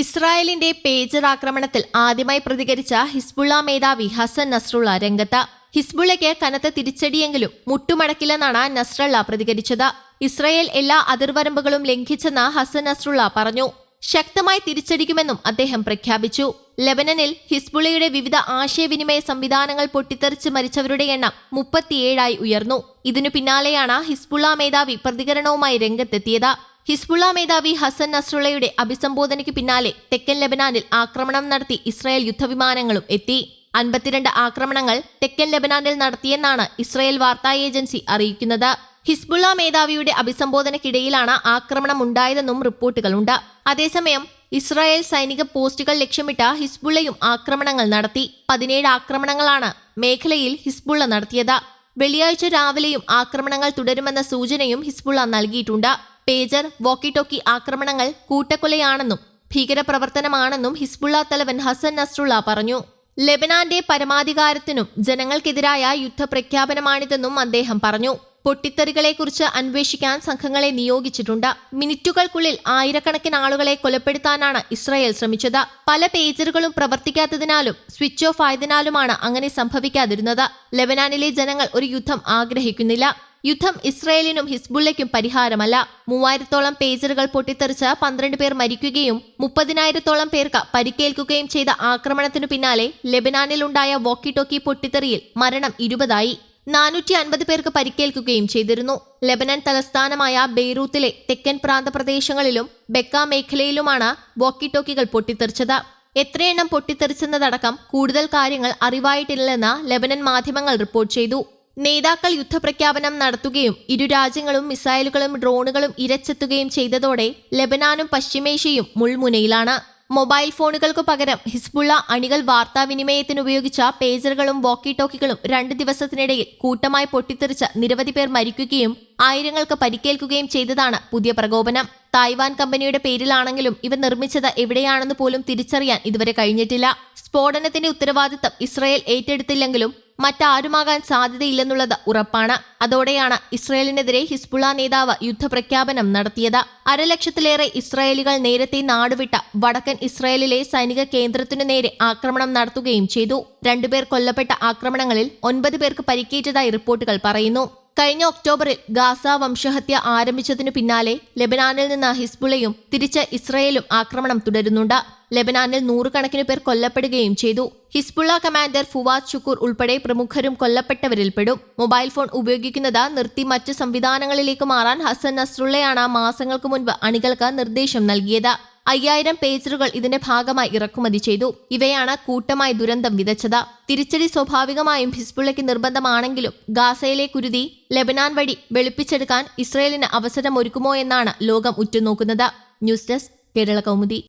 ഇസ്രായേലിന്റെ പേജർ ആക്രമണത്തിൽ ആദ്യമായി പ്രതികരിച്ച ഹിസ്ബുള്ള മേധാവി ഹസൻ നസ്രുള്ള രംഗത്ത്. ഹിസ്ബുള്ളയ്ക്ക് കനത്ത തിരിച്ചടിയെങ്കിലും മുട്ടുമടക്കില്ലെന്നാണ് നസ്രള്ള പ്രതികരിച്ചത്. ഇസ്രായേൽ എല്ലാ അതിർവരമ്പുകളും ലംഘിച്ചെന്ന് ഹസൻ നസ്രുള്ള പറഞ്ഞു. ശക്തമായി തിരിച്ചടിക്കുമെന്നും അദ്ദേഹം പ്രഖ്യാപിച്ചു. ലെബനനിൽ ഹിസ്ബുള്ളയുടെ വിവിധ ആശയവിനിമയ സംവിധാനങ്ങൾ പൊട്ടിത്തെറിച്ച് മരിച്ചവരുടെ എണ്ണം മുപ്പത്തിയേഴായി ഉയർന്നു. ഇതിനു പിന്നാലെയാണ് ഹിസ്ബുള്ള മേധാവി പ്രതികരണവുമായി രംഗത്തെത്തിയത്. ഹിസ്ബുള്ള മേധാവി ഹസൻ നസ്രുള്ളയുടെ അഭിസംബോധനയ്ക്ക് പിന്നാലെ തെക്കൻ ലെബനാനിൽ ആക്രമണം നടത്തി ഇസ്രായേൽ യുദ്ധവിമാനങ്ങളും എത്തി. അൻപത്തിരണ്ട് ആക്രമണങ്ങൾ തെക്കൻ ലെബനാനിൽ നടത്തിയെന്നാണ് ഇസ്രായേൽ വാർത്താ ഏജൻസി അറിയിക്കുന്നത്. ഹിസ്ബുള്ള മേധാവിയുടെ അഭിസംബോധനയ്ക്കിടയിലാണ് ആക്രമണം ഉണ്ടായതെന്നും റിപ്പോർട്ടുകളുണ്ട്. അതേസമയം ഇസ്രായേൽ സൈനിക പോസ്റ്റുകൾ ലക്ഷ്യമിട്ട ഹിസ്ബുള്ളയും ആക്രമണങ്ങൾ നടത്തി. പതിനേഴ് ആക്രമണങ്ങളാണ് മേഖലയിൽ ഹിസ്ബുള്ള നടത്തിയത്. വെള്ളിയാഴ്ച രാവിലെയും ആക്രമണങ്ങൾ തുടരുമെന്ന സൂചനയും ഹിസ്ബുള്ള നൽകിയിട്ടുണ്ട്. പേജർ വോക്കി ടോക്കി ആക്രമണങ്ങൾ കൂട്ടക്കൊലയാണെന്നും ഭീകരപ്രവർത്തനമാണെന്നും ഹിസ്ബുള്ള തലവൻ ഹസൻ നസ്രുള്ള പറഞ്ഞു. ലെബനാന്റെ പരമാധികാരത്തിനും ജനങ്ങൾക്കെതിരായ യുദ്ധപ്രഖ്യാപനമാണിതെന്നും അദ്ദേഹം പറഞ്ഞു. പൊട്ടിത്തെറികളെക്കുറിച്ച് അന്വേഷിക്കാൻ സംഘങ്ങളെ നിയോഗിച്ചിട്ടുണ്ട്. മിനിറ്റുകൾക്കുള്ളിൽ ആയിരക്കണക്കിന് ആളുകളെ കൊലപ്പെടുത്താനാണ് ഇസ്രായേൽ ശ്രമിച്ചത്. പല പേജറുകളും പ്രവർത്തിക്കാത്തതിനാലും സ്വിച്ച് ഓഫ് ആയതിനാലുമാണ് അങ്ങനെ സംഭവിക്കാതിരുന്നത്. ലെബനാനിലെ ജനങ്ങൾ ഒരു യുദ്ധം ആഗ്രഹിക്കുന്നില്ല. യുദ്ധം ഇസ്രയേലിനും ഹിസ്ബുള്ളയ്ക്കും പരിഹാരമല്ല. മൂവായിരത്തോളം പേജറുകൾ പൊട്ടിത്തെറിച്ച് പന്ത്രണ്ട് പേർ മരിക്കുകയും മുപ്പതിനായിരത്തോളം പേർക്ക് പരിക്കേൽക്കുകയും ചെയ്ത ആക്രമണത്തിനു പിന്നാലെ ലെബനാനിലുണ്ടായ വോക്കി ടോക്കി പൊട്ടിത്തെറിയിൽ മരണം ഇരുപതായി. നാനൂറ്റി അൻപത് പേർക്ക് പരിക്കേൽക്കുകയും ചെയ്തിരുന്നു. ലെബനൻ തലസ്ഥാനമായ ബെയ്റൂത്തിലെ തെക്കൻ പ്രാന്തപ്രദേശങ്ങളിലും ബെക്ക മേഖലയിലുമാണ് വോക്കി ടോക്കികൾ പൊട്ടിത്തെറിച്ചത്. എത്രയെണ്ണം പൊട്ടിത്തെറിച്ചെന്നതടക്കം കൂടുതൽ കാര്യങ്ങൾ അറിവായിട്ടില്ലെന്ന് ലെബനൻ മാധ്യമങ്ങൾ റിപ്പോർട്ട് ചെയ്തു. നേതാക്കൾ യുദ്ധപ്രഖ്യാപനം നടത്തുകയും ഇരു രാജ്യങ്ങളും മിസൈലുകളും ഡ്രോണുകളും ഇരച്ചെത്തുകയും ചെയ്തതോടെ ലബനാനും പശ്ചിമേഷ്യയും മുൾമുനയിലാണ്. മൊബൈൽ ഫോണുകൾക്കു പകരം ഹിസ്ബുള്ള അണികൾ വാർത്താവിനിമയത്തിന് ഉപയോഗിച്ച പേജറുകളും വോക്കി ടോക്കികളും രണ്ട് ദിവസത്തിനിടയിൽ കൂട്ടമായി പൊട്ടിത്തെറിച്ച് നിരവധി പേർ മരിക്കുകയും ആയിരങ്ങൾക്ക് പരിക്കേൽക്കുകയും ചെയ്തതാണ് പുതിയ പ്രകോപനം. തായ്വാൻ കമ്പനിയുടെ പേരിലാണെങ്കിലും ഇവ നിർമ്മിച്ചത് എവിടെയാണെന്ന് പോലും തിരിച്ചറിയാൻ ഇതുവരെ കഴിഞ്ഞിട്ടില്ല. സ്ഫോടനത്തിന്റെ ഉത്തരവാദിത്തം ഇസ്രയേൽ ഏറ്റെടുത്തില്ലെങ്കിലും മറ്റാരുമാകാൻ സാധ്യതയില്ലെന്നുള്ളത് ഉറപ്പാണ്. അതോടെയാണ് ഇസ്രയേലിനെതിരെ ഹിസ്ബുള നേതാവ് യുദ്ധപ്രഖ്യാപനം നടത്തിയത്. അരലക്ഷത്തിലേറെ ഇസ്രായേലികൾ നേരത്തെ നാടുവിട്ട വടക്കൻ ഇസ്രായേലിലെ സൈനിക കേന്ദ്രത്തിനു നേരെ ആക്രമണം നടത്തുകയും ചെയ്തു. രണ്ടുപേർ കൊല്ലപ്പെട്ട ആക്രമണങ്ങളിൽ ഒൻപത് പേർക്ക് പരിക്കേറ്റതായി റിപ്പോർട്ടുകൾ പറയുന്നു. കഴിഞ്ഞ ഒക്ടോബറിൽ ഗാസ വംശഹത്യ ആരംഭിച്ചതിനു പിന്നാലെ ലെബനാനിൽ നിന്ന് ഹിസ്ബുളയും തിരിച്ച് ഇസ്രയേലും ആക്രമണം തുടരുന്നുണ്ട്. ലെബനാനിൽ നൂറുകണക്കിന് പേർ കൊല്ലപ്പെടുകയും ചെയ്തു. ഹിസ്ബുള്ള കമാൻഡർ ഫുവാദ് ഷുക്കൂർ ഉൾപ്പെടെ പ്രമുഖരും കൊല്ലപ്പെട്ടവരിൽപ്പെടും. മൊബൈൽ ഫോൺ ഉപയോഗിക്കുന്നത് നിർത്തി മറ്റ് സംവിധാനങ്ങളിലേക്ക് മാറാൻ ഹസൻ നസ്രുള്ളയാണ് മാസങ്ങൾക്ക് മുൻപ് അണികൾക്ക് നിർദ്ദേശം നൽകിയത്. അയ്യായിരം പേജറുകൾ ഇതിന്റെ ഭാഗമായി ഇറക്കുമതി ചെയ്തു. ഇവയാണ് കൂട്ടമായി ദുരന്തം വിതച്ചത്. തിരിച്ചടി സ്വാഭാവികമായും ഹിസ്ബുള്ളയ്ക്ക് നിർബന്ധമാണെങ്കിലും ഗാസയിലെ കുരുതി ലെബനാൻ വഴി വെളുപ്പിച്ചെടുക്കാൻ ഇസ്രയേലിന് അവസരമൊരുക്കുമോ എന്നാണ് ലോകം ഉറ്റുനോക്കുന്നത്. News desk Kerala Kaumudi.